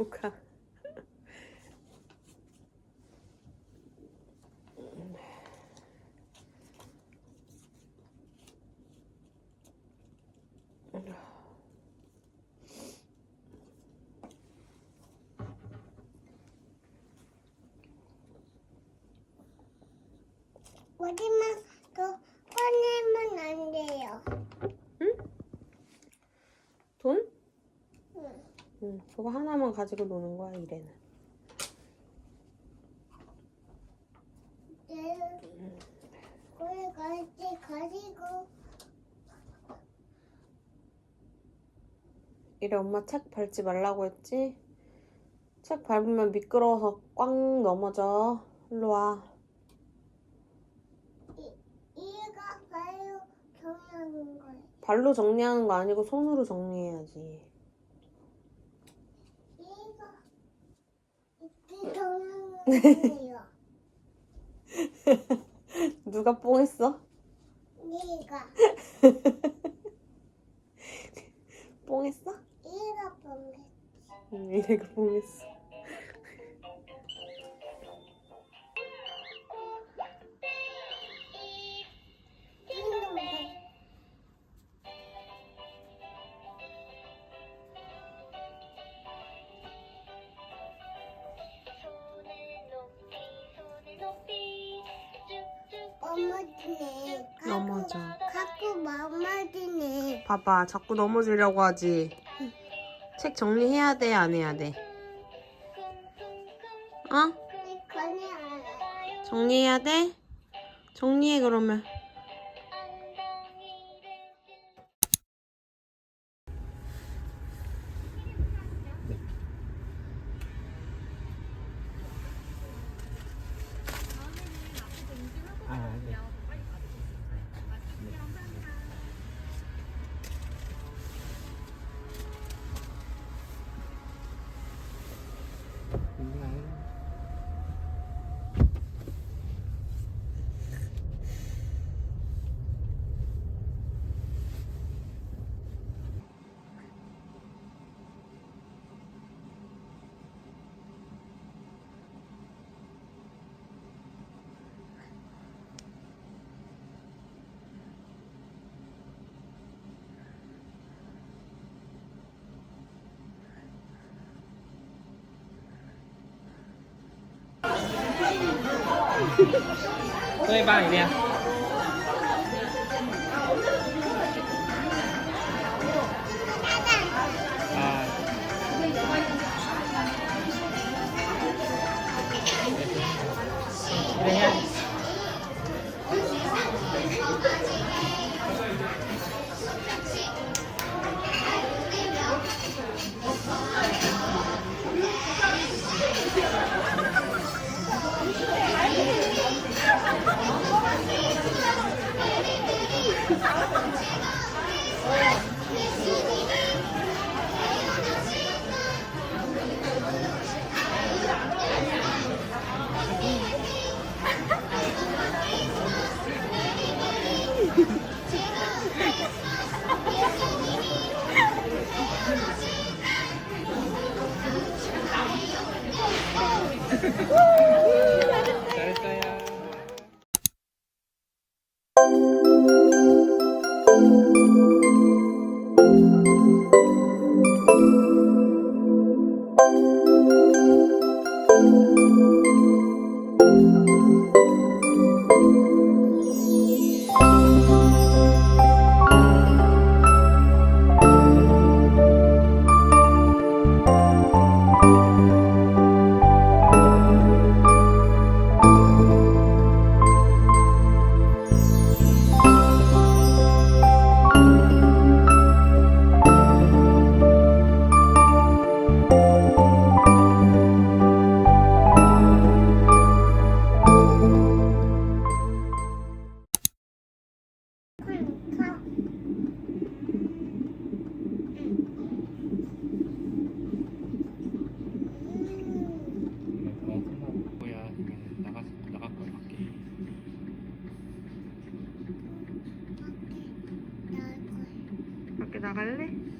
뭐가? 마지막 또 꺼내면 안 돼요. 돈? 응. 응, 그거 하나만 가지고 노는 거야, 이래는. 이래 엄마 책 밟지 말라고 했지? 책 밟으면 미끄러워서 꽝 넘어져. 일로 와. 이, 이가 바로 정하는 거예요. 발로 정리하는 거 아니고 손으로 정리해야지. 이가 이렇게 거예요. 누가 뽕했어? 이가 뽕했어? 이가 보면 응, 이래가 뽕했어. 엄마지네. 봐봐, 자꾸 넘어지려고 하지. 책 정리해야 돼, 안 해야 돼? 어? 정리해야 돼? 정리해, 그러면. 所以放里面。Woo! 나갈래?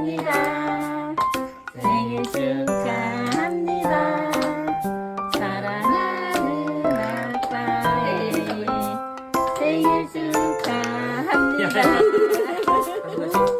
축하합니다. 생일 축하합니다. 사랑하는 아빠의 생일 축하합니다.